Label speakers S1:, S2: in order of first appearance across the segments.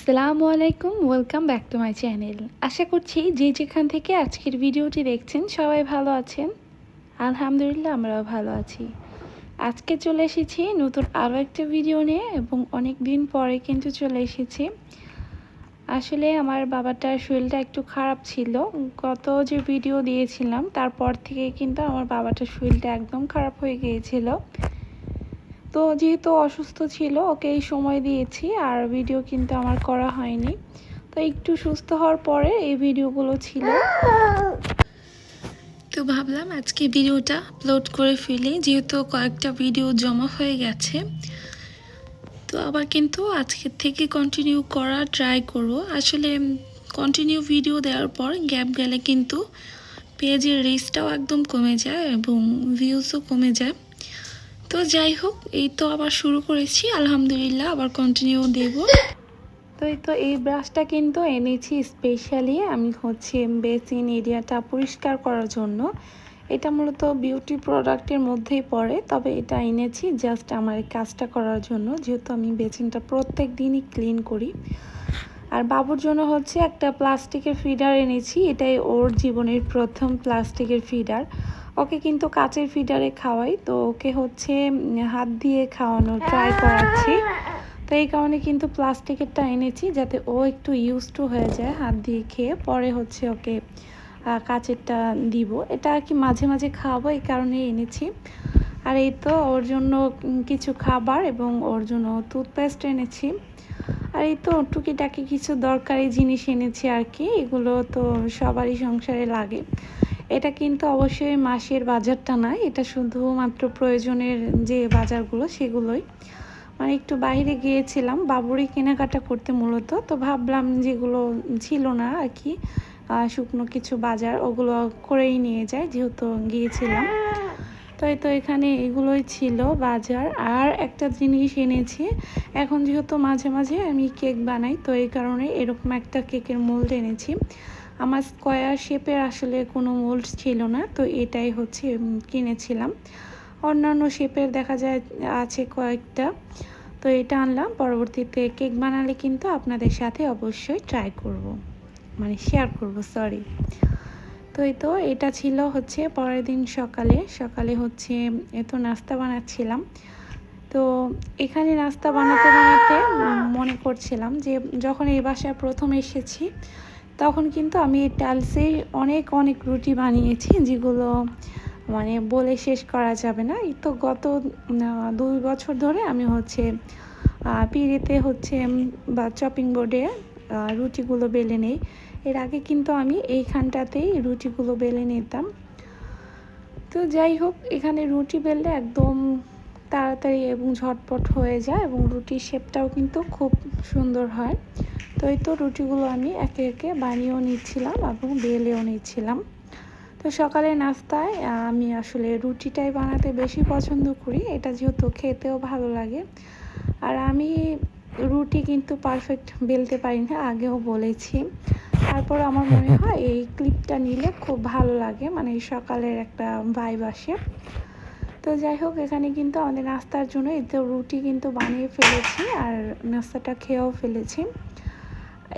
S1: আসসালামু আলাইকুম welcome back to my channel আশা করছি যে যেখান থেকে আজকের ভিডিওটি দেখছেন সবাই ভালো আছেন। আলহামদুলিল্লাহ, আমরাও ভালো আছি। আজকে চলে এসেছি নতুন আরও একটা ভিডিও নিয়ে এবং অনেক দিন পরে কিন্তু চলে এসেছি। আসলে আমার বাবাটার শরীরটা একটু খারাপ ছিল। গত যে ভিডিও দিয়েছিলাম, তারপর থেকে কিন্তু আমার বাবাটার শরীরটা একদম খারাপ হয়ে গিয়েছিল। তো যেহেতু অসুস্থ ছিল, ওকে এই সময় দিয়েছি, আর ভিডিও কিন্তু আমার করা হয়নি। তো একটু সুস্থ হওয়ার পরে এই ভিডিওগুলো ছিল। তো ভাবলাম আজকে ভিডিওটা আপলোড করে ফেলি, যেহেতু কয়েকটা ভিডিও জমা হয়ে গেছে। তো আবার কিন্তু আজকের থেকে কন্টিনিউ করা ট্রাই করব। আসলে কন্টিনিউ ভিডিও দেওয়ার পর গ্যাপ গেলে কিন্তু পেজের রিচটাও একদম কমে যায় এবং ভিউজও কমে যায়। তো যাই হোক, এই তো আবার শুরু করেছি। আলহামদুলিল্লাহ, আবার কন্টিনিউ দেব। তো এই তো এই ব্রাশটা কিন্তু এনেছি স্পেশালি আমি হচ্ছে বেসিন এরিয়াটা পরিষ্কার করার জন্য। এটা মূলত বিউটি প্রোডাক্টের মধ্যেই পড়ে, তবে এটা এনেছি জাস্ট আমার কাজটা করার জন্য। যেহেতু আমি বেসিনটা প্রত্যেক দিনই ক্লিন করি। আর বাবুর জন্য হচ্ছে একটা প্লাস্টিকের ফিডার এনেছি। এটাই ওর জীবনের প্রথম প্লাস্টিকের ফিডার ওকে কিন্তু কাচের ফিডারে খাওয়াই, তো ওকে হচ্ছে হাত দিয়ে খাওয়ানো ট্রাই করাচ্ছি। তো এই কারণে কিন্তু প্লাস্টিকেরটা এনেছি যাতে ও একটু ইউজ টু হয়ে যায় হাত দিয়ে খেয়ে। পরে হচ্ছে ওকে কাচেরটা দিব। এটা আর কি মাঝে মাঝে খাওয়াবো, এই কারণে এনেছি। আর এই তো ওর জন্য কিছু খাবার এবং ওর জন্য টুথপেস্ট এনেছি। আর এই তো টুকিটাকি কিছু দরকারি জিনিস এনেছি আর কি, এগুলো তো সবারই সংসারে লাগে। এটা কিন্তু অবশ্যই মাসের বাজারটা না, এটা শুধুমাত্র প্রয়োজনের যে বাজারগুলো সেগুলোই। মানে একটু বাইরে গিয়েছিলাম, বাবুরই কেনাকাটা করতে মূলত, তো ভাবলাম যেগুলো ছিল না আর কি শুকনো কিছু বাজার, ওগুলো করেই নিয়ে যায় যেহেতু গিয়েছিলাম। তো তো এখানে এগুলোই ছিল বাজার, আর একটা জিনিস এনেছি। এখন যেহেতু মাঝে মাঝে আমি কেক বানাই, তো এই কারণে এরকম একটা কেকের মোল্ড এনেছি। আমার স্কোয়ার শেপের আসলে কোনো মোল্ড ছিল না, তো এটাই হচ্ছে কিনেছিলাম। অন্যান্য শেপের দেখা যায়, আছে কয়েকটা, তো এটা আনলাম। পরবর্তীতে কেক বানালে কিন্তু আপনাদের সাথে অবশ্যই ট্রাই করব। মানে শেয়ার করব সরি তো এই তো, এটা ছিল হচ্ছে পরের দিন সকালে। সকালে হচ্ছে, এত নাস্তা বানাচ্ছিলাম। তো এখানে নাস্তা বানাতে বানাতে মনে করছিলাম যে, যখন এই বাসায় প্রথম এসেছি তখন কিন্তু আমি এই টালসে অনেক অনেক রুটি বানিয়েছি, যেগুলো মানে বলে শেষ করা যাবে না। এই তো গত দুই বছর ধরে আমি হচ্ছে পিড়িতে হচ্ছে বা চপিং বোর্ডে রুটিগুলো বেলে নেই। এর আগে কিন্তু আমি এইখানটাতেই রুটিগুলো বেলে নিতাম। তো যাই হোক, এখানে রুটি বেললে একদম তাড়াতাড়ি এবং ঝটপট হয়ে যায় এবং রুটির শেপটাও কিন্তু খুব সুন্দর হয়। তো এই তো রুটিগুলো আমি একে একে বানিয়েও নিচ্ছিলাম এবং বেলেও নিচ্ছিলাম। তো সকালে নাস্তায় আমি আসলে রুটিটাই বানাতে বেশি পছন্দ করি। এটা যেহেতু খেতেও ভালো লাগে। আর আমি রুটি কিন্তু পারফেক্ট বেলতে পারি না আগেও বলেছি। তারপর আমার মনে হয় এই ক্লিপটা নিলে খুব ভালো লাগে মানে সকালের একটা ভাইব আসে। তো যাই হোক, এখানে কিন্তু আমাদের নাস্তার জন্য এতে রুটি কিন্তু বানিয়ে ফেলেছি আর নাস্তাটা খেয়েও ফেলেছি।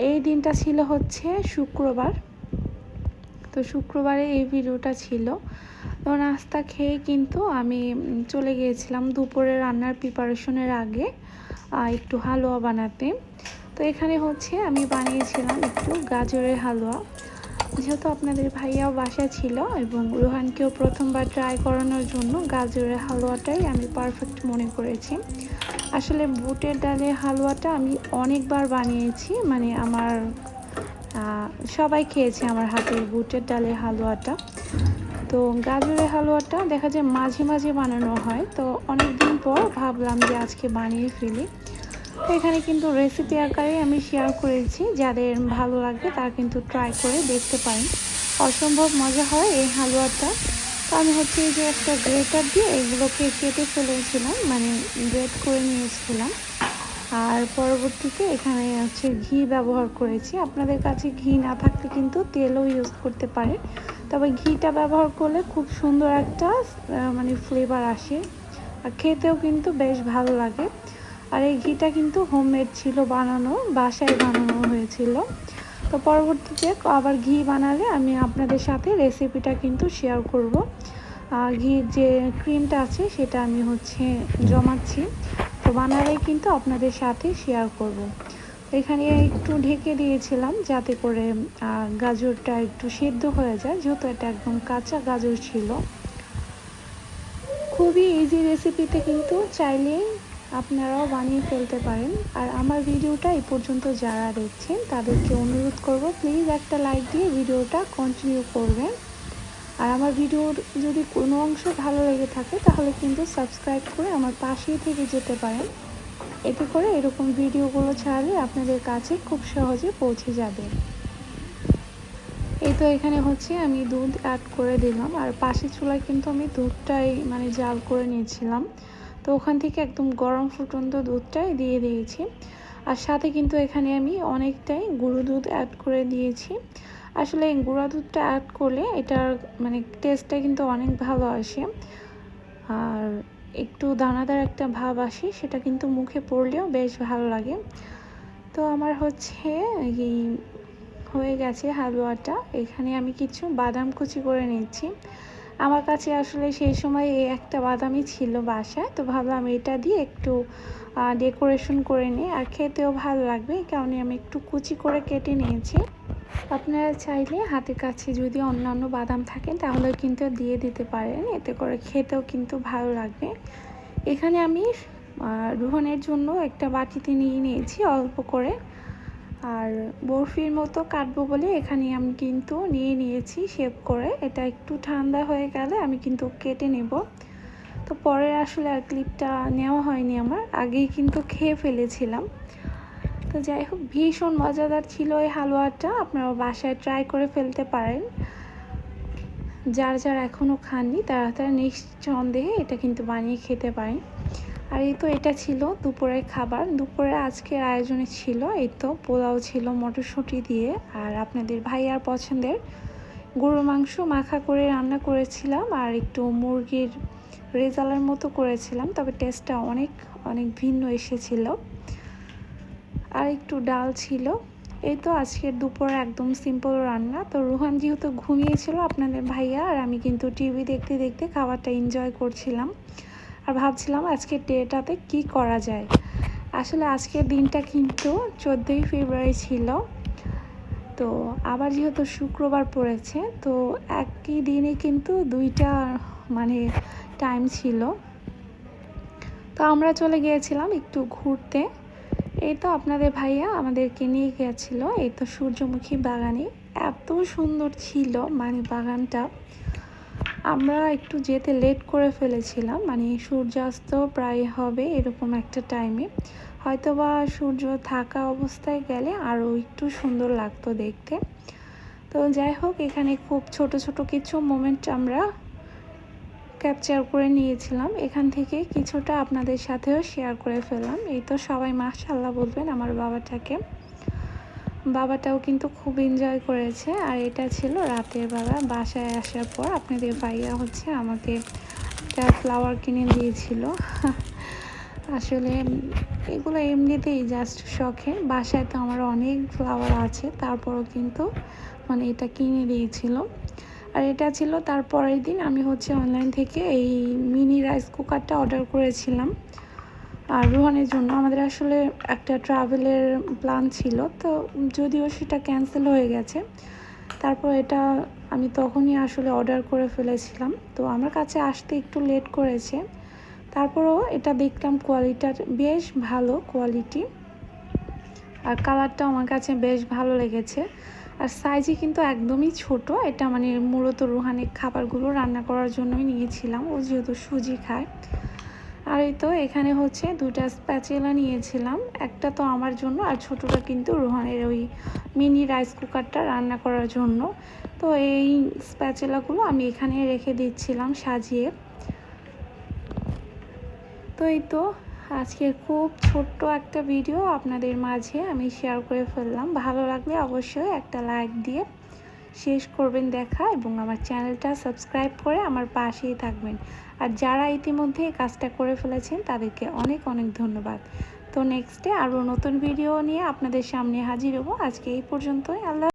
S1: এই দিনটা ছিল হচ্ছে শুক্রবার। তো শুক্রবারে এই ভিডিওটা ছিল। তো নাস্তা খেয়ে কিন্তু আমি চলে গিয়েছিলাম দুপুরে রান্নার প্রিপারেশনের আগে একটু হালুয়া বানাতে। তো এখানে হচ্ছে আমি বানিয়েছিলাম একটু গাজরের হালুয়া। যেহেতু আপনাদের ভাইয়াও বাসা ছিল এবং রোহানকেও প্রথমবার ট্রাই করানোর জন্য গাজরের হালুয়াটাই আমি পারফেক্ট মনে করেছি। আসলে বুটের ডালের হালুয়াটা আমি অনেকবার বানিয়েছি মানে আমার সবাই খেয়েছে আমার হাতের বুটের ডালের হালুয়াটা। তো গাজরের হালুয়াটা দেখা যায় মাঝে মাঝে বানানো হয়, তো অনেক দিন পর ভাবলাম যে আজকে বানিয়ে ফেলি। তো এখানে কিন্তু রেসিপি আকারে আমি শেয়ার করেছি। যাদের ভালো লাগবে তারা কিন্তু ট্রাই করে দেখতে পারেন। অসম্ভব মজা হয় এই হালুয়াটা। তো আমি হচ্ছে এই যে একটা গ্রেটার দিয়ে এগুলোকে কেটে ফেলেছিলাম মানে গ্রেট করে নিয়েছিলাম। আর পরবর্তীতে এখানে হচ্ছে ঘি ব্যবহার করেছি। আপনাদের কাছে ঘি না থাকলে কিন্তু তেলও ইউজ করতে পারে তবে ঘিটা ব্যবহার করলে খুব সুন্দর একটা মানে ফ্লেভার আসে। আর খেতেও কিন্তু বেশ ভালো লাগে। আর এই ঘিটা কিন্তু হোমমেড ছিল, বানানো, বাসায় বানানো হয়েছিল। তো পরবর্তীতে আবার ঘি বানালে আমি আপনাদের সাথে রেসিপিটা কিন্তু শেয়ার করব। ঘির যে ক্রিমটা আছে, সেটা আমি হচ্ছে জমাচ্ছি। তো বানালে কিন্তু আপনাদের সাথে শেয়ার করব। এখানে একটু ঢেকে দিয়েছিলাম যাতে করে গাজরটা একটু সেদ্ধ হয়ে যায়, যেহেতু এটা একদম কাঁচা গাজর ছিল। খুবই ইজি রেসিপিতে কিন্তু চাইলে আপনারাও বানিয়ে ফেলতে পারেন। আর আমার ভিডিওটা এই পর্যন্ত যারা দেখছেন, তাদেরকে অনুরোধ করব প্লিজ একটা লাইক দিয়ে ভিডিওটা কন্টিনিউ করবেন। আর আমার ভিডিওর যদি কোনো অংশ ভালো লেগে থাকে, তাহলে কিন্তু সাবস্ক্রাইব করে আমার পাশেই থেকে যেতে পারেন। এতে করে এরকম ভিডিওগুলো ছাড়লে আপনাদের কাছে খুব সহজে পৌঁছে যাবে। এই তো এখানে হচ্ছে আমি দুধ অ্যাড করে দিলাম। আর পাশে চুলায় কিন্তু আমি দুধটাই মানে জাল করে নিয়েছিলাম। তো ওখান থেকে একদম গরম ফুটন্ত দুধটাই দিয়ে দিয়েছি। আর সাথে কিন্তু এখানে আমি অনেকটাই গুঁড়ো দুধ অ্যাড করে দিয়েছি। আসলে গুঁড়া দুধটা অ্যাড করলে এটার মানে টেস্টটা কিন্তু অনেক ভালো আসে। আর একটু দানাদার একটা ভাব আসে, সেটা কিন্তু মুখে পড়লেও বেশ ভালো লাগে। তো আমার হচ্ছে এই হয়ে গেছে হালুয়াটা। এখানে আমি কিছু বাদাম কুচি করে নিচ্ছি। আমার কাছে আসলে সেই সময় এই একটা বাদামই ছিল বাসায়, তো ভাবলাম এটা দিয়ে একটু ডেকোরেশন করে নিই। আর খেতেও ভালো লাগবে কারণে আমি একটু কুচি করে কেটে নিয়েছি। আপনারা চাইলে হাতের কাছে যদি অন্যান্য বাদাম থাকেন তাহলে কিন্তু দিয়ে দিতে পারেন, এতে করে খেতেও কিন্তু ভালো লাগবে। এখানে আমি রোহনের জন্য একটা বাটিতে নিয়ে নিয়েছি অল্প করে। আর বরফির মতো কাটবো বলে এখানে আমি কিন্তু নিয়ে নিয়েছি শেপ করে। এটা একটু ঠান্ডা হয়ে গেলে আমি কিন্তু কেটে নেব। তো পরে আসলে আর ক্লিপটা নেওয়া হয়নি আমার, আগেই কিন্তু খেয়ে ফেলেছিলাম। তো যাই হোক, ভীষণ মজাদার ছিল এই হালুয়াটা, আপনারা বাসায় ট্রাই করে ফেলতে পারেন। যার যার এখনও খাননি তারা তারা নিঃসন্দেহে এটা কিন্তু বানিয়ে খেতে পারেন। আর এই তো এটা ছিল দুপুরের খাবার। দুপুরে আজকের আয়োজনে ছিল এই তো পোলাও ছিল মটরশুঁটি দিয়ে। আর আপনাদের ভাইয়ার পছন্দের গরু মাংস মাখা করে রান্না করেছিলাম আর একটু মুরগির রেজালার মতো করেছিলাম, তবে টেস্টটা অনেক অনেক ভিন্ন এসেছিল। আর একটু ডাল ছিল। এই তো আজকের দুপুরে একদম সিম্পল রান্না। তো রুহান যেহেতু ঘুমিয়েছিল আপনাদের ভাইয়া, আর আমি কিন্তু টিভি দেখতে দেখতে খাবারটা এনজয় করছিলাম। আর ভাবছিলাম আজকের ডেটাতে কি করা যায়। আসলে আজকের দিনটা কিন্তু চোদ্দোই ফেব্রুয়ারি ছিল। তো আবার যেহেতু শুক্রবার পড়েছে, তো একই দিনে কিন্তু দুইটা মানে টাইম ছিল। তো আমরা চলে গিয়েছিলাম একটু ঘুরতে। এই তো আপনাদের ভাইয়া আমাদেরকে নিয়ে গিয়েছিল। এই তো সূর্যমুখী বাগানে এত সুন্দর ছিল মানে বাগানটা। আমরা একটু যেতে লেট করে ফেলেছিলাম মানে সূর্যাস্ত প্রায় হবে এরকম একটা টাইমে হয়তো বা সূর্য থাকা অবস্থায় গেলে আরও একটু সুন্দর লাগতো দেখতে। তো যাই হোক, এখানে খুব ছোট ছোট কিছু মোমেন্ট আমরা ক্যাপচার করে নিয়েছিলাম। এখান থেকে কিছুটা আপনাদের সাথেও শেয়ার করে ফেললাম। এই তো সবাই মাশাল্লাহ বলবেন আমার বাবাটাকে। বাবাটাও কিন্তু খুব এনজয় করেছে। আর এটা ছিল রাতের বেলা, বাসায় আসার পর আপনাদের ভাইয়া হচ্ছে আমাকে একটা ফ্লাওয়ার কিনে দিয়েছিল। আসলে এগুলো এমনিতেই জাস্ট শখে। বাসায় তো আমার অনেক ফ্লাওয়ার আছে, তারপরও কিন্তু মানে এটা কিনে দিয়েছিল। আর এটা ছিল তার পরের দিন আমি হচ্ছে অনলাইন থেকে এই মিনি রাইস কুকারটা অর্ডার করেছিলাম। আর রোহানের জন্য আমাদের আসলে একটা ট্রাভেলের প্ল্যান ছিল, তো যদিও সেটা ক্যান্সেল হয়ে গেছে। তারপর এটা আমি তখনই আসলে অর্ডার করে ফেলেছিলাম, তো আমার কাছে আসতে একটু লেট করেছে। তারপরও এটা দেখলাম কোয়ালিটার বেশ ভালো কোয়ালিটি, আর কালারটাও আমার কাছে বেশ ভালো লেগেছে। আর সাইজে কিন্তু একদমই ছোট, এটা মানে মূলত রুহানের খাবারগুলো রান্না করার জন্যই নিয়েছিলাম, ও যেহেতু সুজি খায়। আর এই তো এখানে হচ্ছে দুটা স্প্যাচেলা নিয়েছিলাম। একটা তো আমার জন্য আর ছোটোটা কিন্তু রোহানের ওই মিনি রাইস কুকারটা রান্না করার জন্য। তো এই স্প্যাচেলাগুলো আমি এখানে রেখে দিচ্ছিলাম সাজিয়ে। তো এই তো আজকের খুব ছোট্ট একটা ভিডিও আপনাদের মাঝে আমি শেয়ার করে ফেললাম। ভালো লাগলে অবশ্যই একটা লাইক দিয়ে শেষ করবেন দেখা এবং আমার চ্যানেলটা সাবস্ক্রাইব করে আমার পাশেই থাকবেন। আর যারা ইতিমধ্যে এই কাজটা করে ফেলেছেন, তাদেরকে অনেক অনেক ধন্যবাদ। তো নেক্সটে আরও নতুন ভিডিও নিয়ে আপনাদের সামনে হাজির হব। আজকে এই পর্যন্তই। আল্লাহ